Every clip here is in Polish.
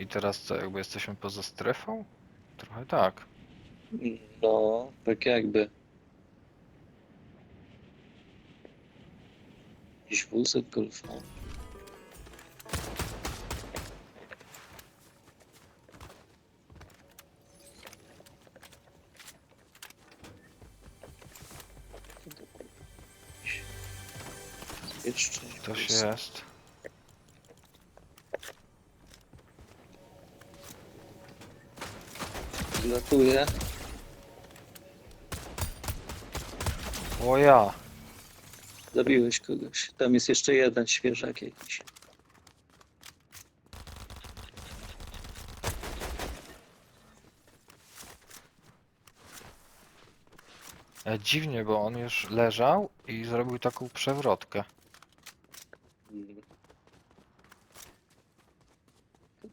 I teraz co, jakby jesteśmy poza strefą? Trochę tak. No, tak jakby. Jakiś wózek golfowy. Jeszcze Ktoś jest. Latuje. O ja! Zabiłeś kogoś. Tam jest jeszcze jeden świeżak jakiś. E, dziwnie, bo on już leżał i zrobił taką przewrotkę.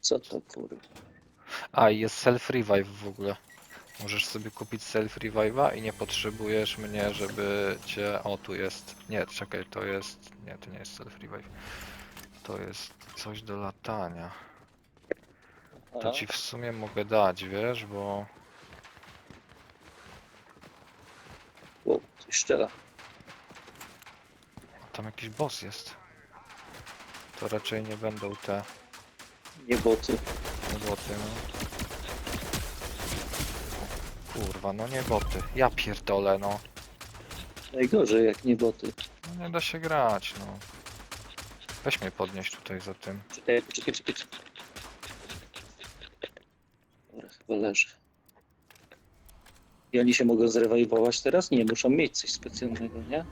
Co to kurwa? A, i jest self-revive w ogóle. Możesz sobie kupić self-revive'a i nie potrzebujesz mnie, żeby cię... O, tu jest. Nie, czekaj, to jest... Nie, to nie jest self-revive. To jest coś do latania. To ci w sumie mogę dać, wiesz, bo... o, strzela. Tam jakiś boss jest. To raczej nie będą te Nie boty. boty, no. Kurwa, no nie boty. Ja pierdolę, no. Najgorzej jak nie boty. No nie da się grać, no. Weź mnie podnieść tutaj za tym. Czekaj, czekaj, czekaj. czekaj. Dobra, chyba leży. I oni się mogą zrewajwować teraz? Nie, muszą mieć coś specjalnego, nie?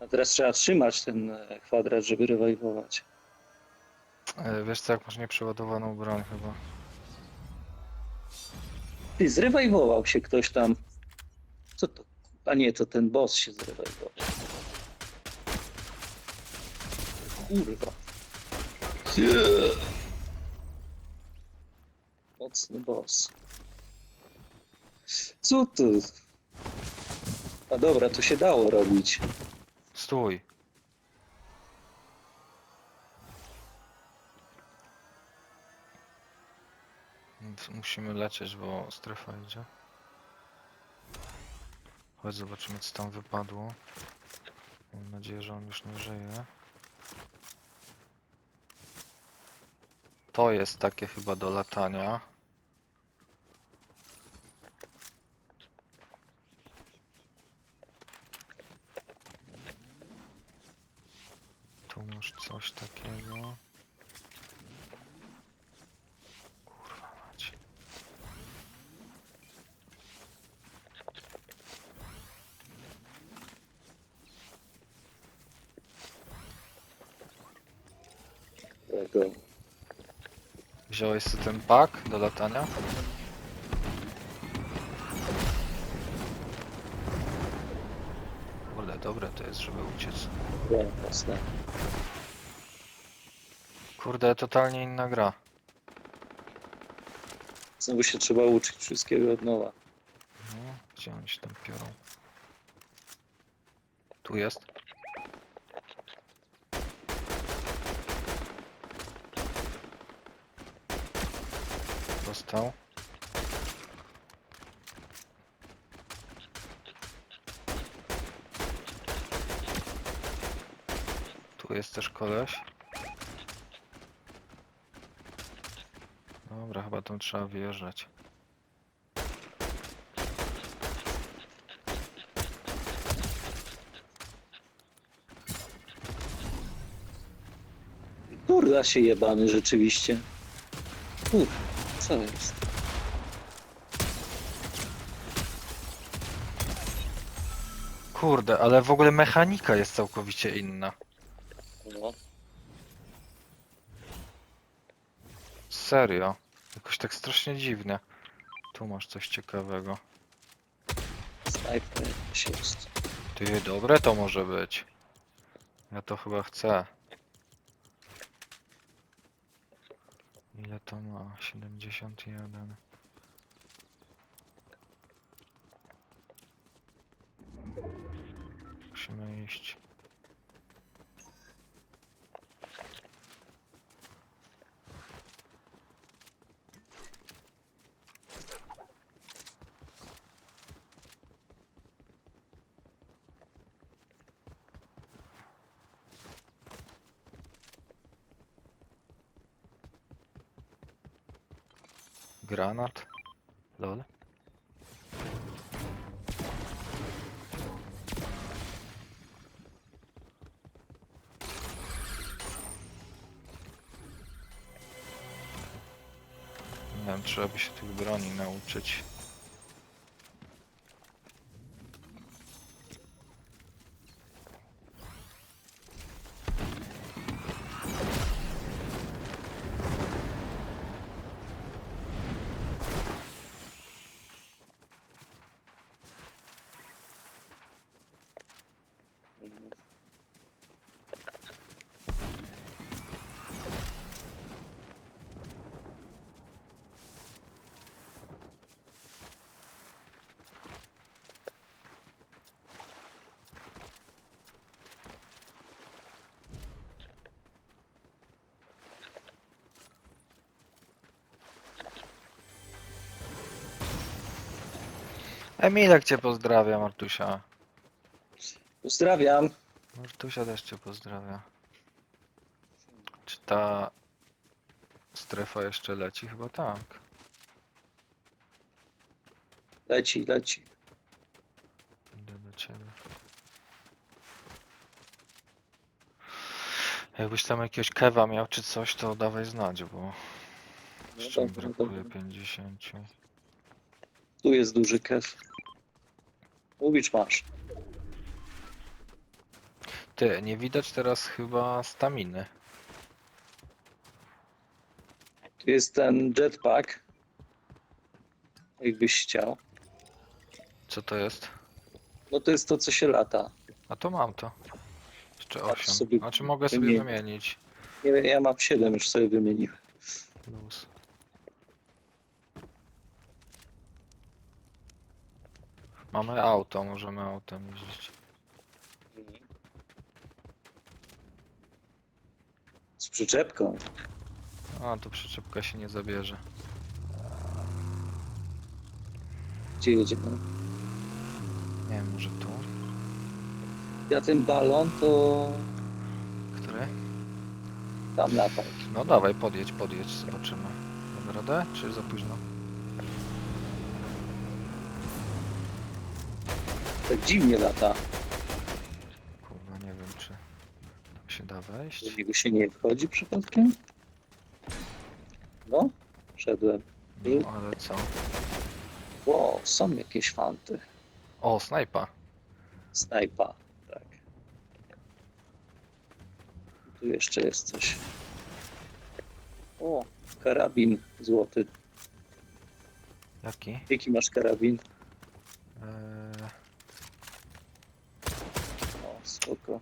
A teraz trzeba trzymać ten e, kwadrat, żeby rewajwować. E, wiesz co, jak masz nieprzeładowaną broń chyba. Ty, zrewajwował się ktoś tam. Co to? A nie, to ten boss się zrewajwował. Kurwa. Mocny boss. Co to? A dobra, to się dało robić. Stój! Musimy lecieć, bo strefa idzie. Chodź zobaczymy co tam wypadło. Mam nadzieję, że on już nie żyje. To jest takie chyba do latania. Tu masz coś takiego. Wziąłeś sobie ten pak do latania? Kurde, dobre to jest, żeby uciec. Ja, jasne. Kurde, totalnie inna gra. Znowu się trzeba uczyć wszystkiego od nowa. No, gdzie oni się tam piorą? Tu jest. Dostał. Tu jest też koleś. Dobra, chyba tam trzeba wyjeżdżać. Kurwa się jebany rzeczywiście. Kurwa, co jest? Kurde, ale w ogóle mechanika jest całkowicie inna. No. Serio. Jakoś tak strasznie dziwne. Tu masz coś ciekawego. Snajper jakiś jest. Ty, dobre to może być. Ja to chyba chcę. Ile to ma? 71. Musimy iść. Granat. Lol. Nie wiem, trzeba by się tych broni nauczyć. Emilek cię pozdrawia, Martusia. Pozdrawiam. Martusia też cię pozdrawia. Czy ta strefa jeszcze leci? Chyba tak. Leci, leci. Idę do ciebie. Jakbyś tam jakiegoś kewa miał czy coś, to dawaj znać, bo No jeszcze mi dobra, brakuje dobra. 50. Tu jest duży kef. Mówisz masz. Ty, nie widać teraz chyba staminy. Tu jest ten jetpack. Jakbyś chciał. Co to jest? No to jest to, co się lata. A to mam to. Jeszcze Patrz 8. sobie Znaczy mogę sobie wymienię. wymienić. Nie wiem, ja mam 7, już sobie wymieniłem. Mamy auto, możemy autem jeździć. Z przyczepką. A, tu przyczepka się nie zabierze. Gdzie jedziemy? Nie wiem, może tu? Ja ten balon to Który? tam lata. No dawaj, podjedź, podjedź, zobaczymy. Mamy radę, czy za późno? Tak dziwnie lata. Kurwa, nie wiem, czy tam się da wejść. Do niego się nie wchodzi przypadkiem? No, szedłem. No, ale co? Wow, są jakieś fanty. O, snajpa. Snajpa, tak. Tu jeszcze jest coś. O, karabin złoty. Jaki? Jaki masz karabin? Eee, O, spoko.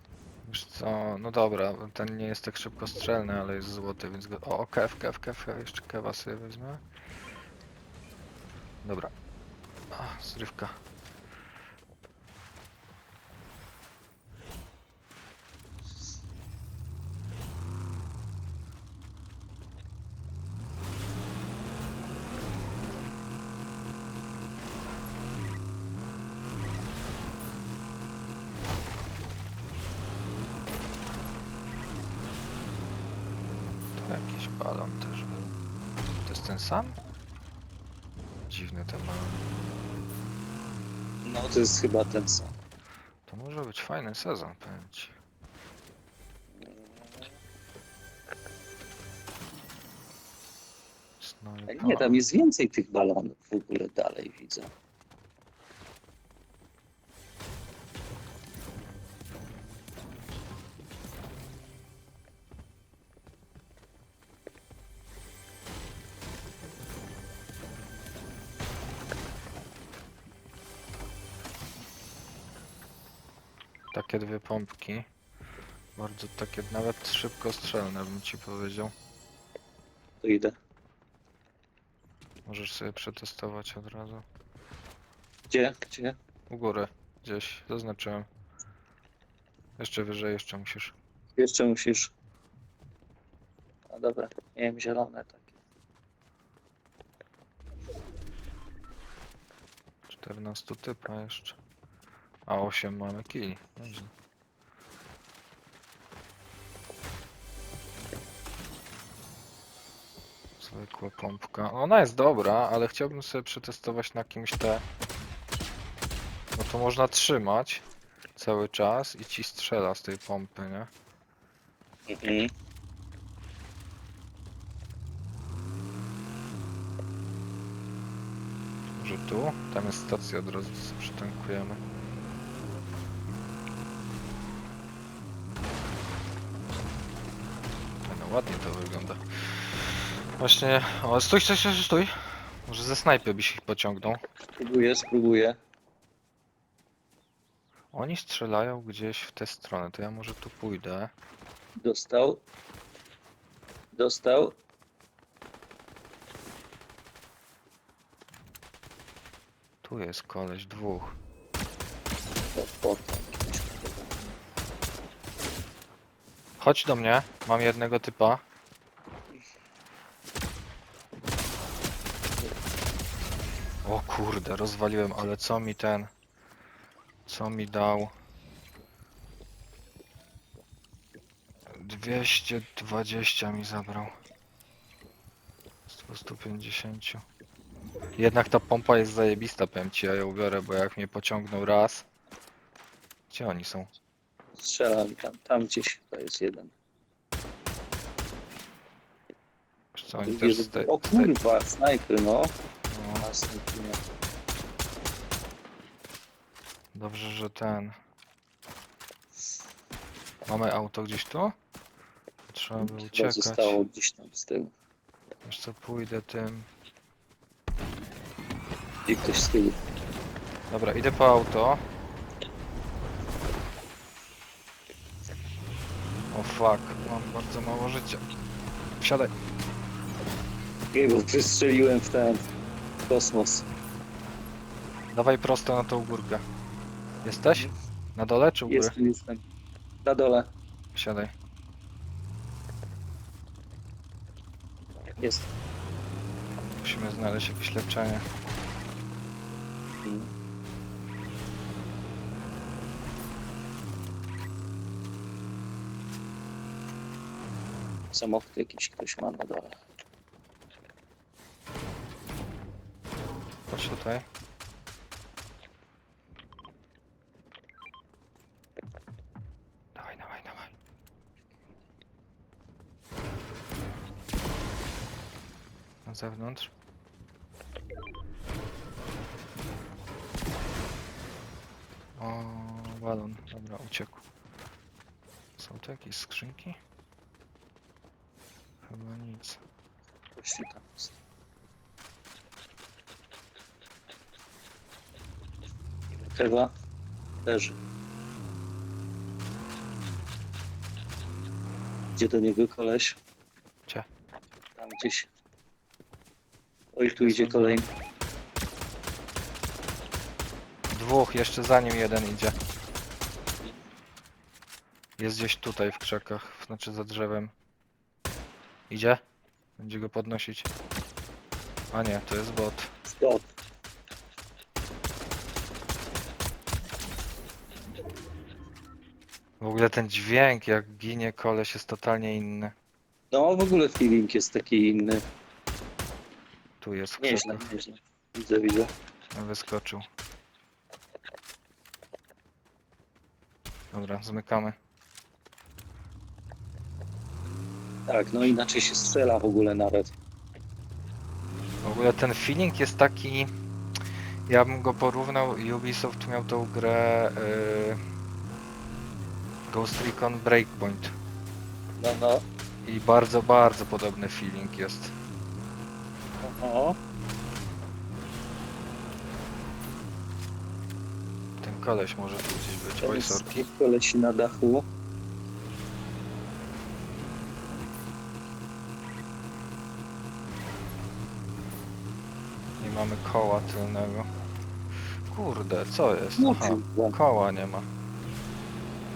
wiesz co, no dobra, ten nie jest tak szybko strzelny, ale jest złoty, więc go... O, kew, kew, kew, kew, jeszcze kewa sobie wezmę. Dobra. A, zrywka. To jakiś balon też był. To jest ten sam? Dziwny ten balon. No, to jest chyba ten sam. To może być fajny sezon, powiem ci. Ale nie, tam jest więcej tych balonów w ogóle dalej widzę. Takie dwie pompki. Bardzo takie, nawet szybko strzelne bym ci powiedział. To idę. Możesz sobie przetestować od razu. Gdzie? Gdzie? U góry, gdzieś, zaznaczyłem. Jeszcze wyżej, jeszcze musisz. Jeszcze musisz. A dobra, nie wiem, zielone takie. 14 typa jeszcze. A 8 mamy kij. Nieźle. Zwykła pompka. Ona jest dobra, ale chciałbym sobie przetestować na kimś te... No to można trzymać cały czas i ci strzela z tej pompy, nie? Mhm. Może tu? Tam jest stacja od razu, sobie przytankujemy. Ładnie to wygląda. Właśnie, o stój, stój, stój, stój. Może ze snajpy byś ich pociągnął. Spróbuję, spróbuję. Oni strzelają gdzieś w tę stronę, to ja może tu pójdę. Dostał. Dostał. Tu jest koleś, dwóch. O, potem. Chodź do mnie, mam jednego typa. O kurde, rozwaliłem, ale co mi ten... Co mi dał? 220 mi zabrał. Z 250. Jednak ta pompa jest zajebista, powiem ci, ja ją biorę, bo jak mnie pociągnął raz... Gdzie oni są? Strzelam tam, tam gdzieś to jest jeden. Wiesz Co oni Drugi też z tej- O z tej- kurwa, snajper, no. no. A, snajper, nie. Dobrze, że ten. Mamy auto gdzieś tu? Trzeba by Chyba uciekać. zostało gdzieś tam z tyłu. Wiesz co, pójdę tym. I ktoś z tyłu. Dobra, idę po auto. O fuck, mam bardzo mało życia. Wsiadaj. Nie, bo wystrzeliłem w ten kosmos. Dawaj prosto na tą górkę. Jesteś? Na dole czy u góry? Jestem, jestem. Na dole. Wsiadaj. Jest. Musimy znaleźć jakieś leczenie. Samochód jakiś ktoś ma na dole. Chodź tutaj. Dawaj, dawaj, dawaj. Na zewnątrz. O, balon. Dobra, uciekł. Są tu jakieś skrzynki? Chyba nic. Tu tam jest. Chyba leży. Gdzie do niego koleś? Gdzie? Tam gdzieś. Oj, tu idzie kolejny. Dwóch, jeszcze za nim jeden idzie. Jest gdzieś tutaj w krzakach, znaczy za drzewem. Idzie? Będzie go podnosić. A nie, to jest bot. Stop. W ogóle ten dźwięk, jak ginie koleś, jest totalnie inny. No, w ogóle feeling jest taki inny. Tu jest Nieźle, krzakach. nieźle. Widzę, widzę. Wyskoczył. Dobra, zmykamy. Tak, no inaczej się strzela w ogóle nawet. W ogóle ten feeling jest taki. Ja bym go porównał. Ubisoft miał tą grę yy, Ghost Recon Breakpoint. No, no. I bardzo, bardzo podobny feeling jest. Oho. Ten koleś może tu gdzieś być. Oj, sorki. na dachu. Mamy koła tylnego. Kurde, co jest? No, Aha, kurwa. koła nie ma.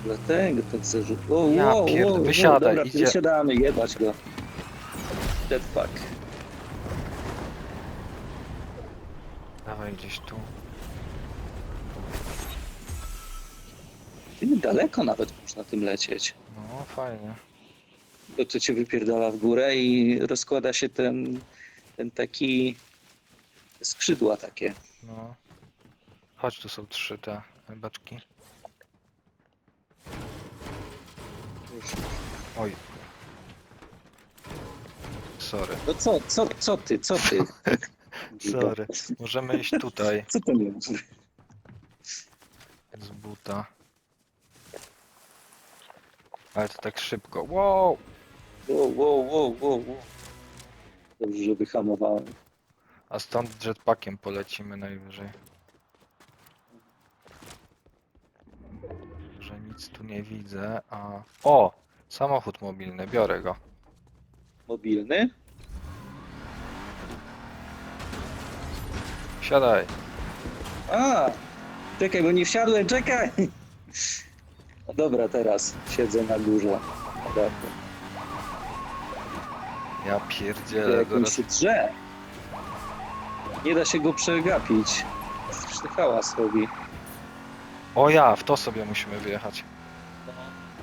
Dlatego tak zarzut. O, Ja wow, pierd- wow, wysiadaj, Dobra, idzie. wysiadamy, jebać go. Dead fuck. Dawaj gdzieś tu. Ty, Daleko nawet można tym lecieć. No, fajnie. To co cię wypierdala w górę i rozkłada się ten, ten taki skrzydła takie. No. Chodź, tu są trzy te beczki. Oj. Sorry. No co, co, co ty, co ty? Sorry. Możemy iść tutaj Co to jest? z buta. Ale to tak szybko. Wow! Wow, wow, wow, wow, wow. Dobrze, że wyhamowałem. A stąd jetpackiem polecimy najwyżej. Że nic tu nie widzę, a... O! Samochód mobilny, biorę go. Mobilny? Siadaj. A! Czekaj, bo nie wsiadłem, czekaj! No dobra, teraz siedzę na górze. Dobra. Ja pierdzielę, Jak on zaraz... się drze. Nie da się go przegapić. Straszny hałas robi. O ja, w to sobie musimy wyjechać.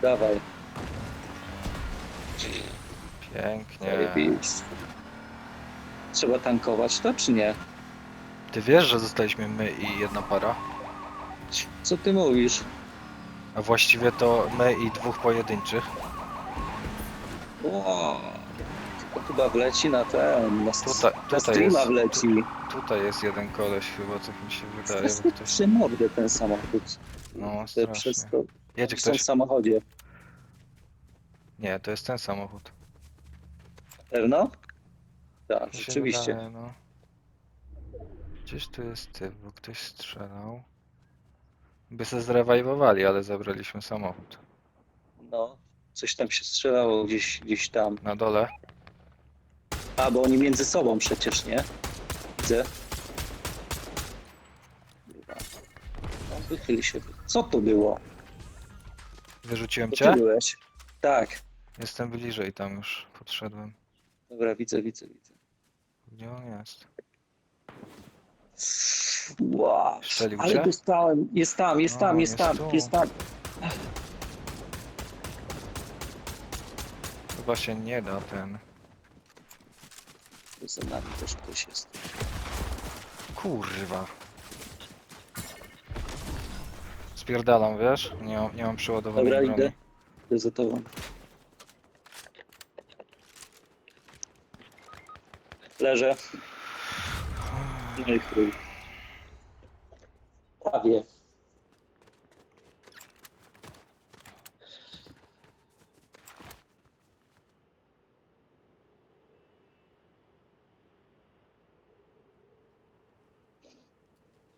Dawaj. Pięknie. Zajebiście. Trzeba tankować to, czy nie? Ty wiesz, że zostaliśmy my i jedna para? Co ty mówisz? A właściwie to my i dwóch pojedynczych. Tylko chyba wleci na ten, na, Tutaj- na tutaj streama jest- wleci. Tutaj jest jeden koleś chyba, co mi się wydaje, bo Strasznie ktoś... mordę ten samochód. No, Te strasznie. przez to, Jedzie w tym ktoś? samochodzie. Nie, to jest ten samochód. Pewno? Tak, Mi się rzeczywiście. Wydaje, no. Gdzieś tu jest typ, bo ktoś strzelał. By se zrewajwowali, ale zabraliśmy samochód. No, coś tam się strzelało gdzieś, gdzieś tam. Na dole. A, bo oni między sobą przecież, nie? Widzę. Kurwa. No, wychyli się. Co to było? Wyrzuciłem ty cię? byłeś? Tak. Jestem bliżej tam już, podszedłem. Dobra, widzę, widzę, widzę. Gdzie on jest? Wow. Strzelił Ale cię? dostałem. Jest tam, jest O, tam, jest jest tam, tu. jest tam. Chyba się nie da ten. Za nami też ktoś jest. Kurwa. Spierdalam, wiesz? Nie, mam- nie mam przeładowanej Dobra, broni. idę. Idę za tobą. Leżę. No i chuj. Prawie.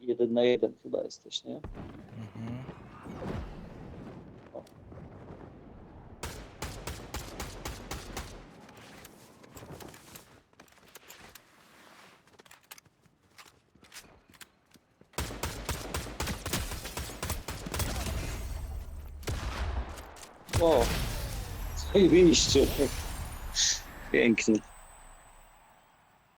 Jeden na jeden chyba jesteś, nie? Mhm. O, zajebiście. Pięknie.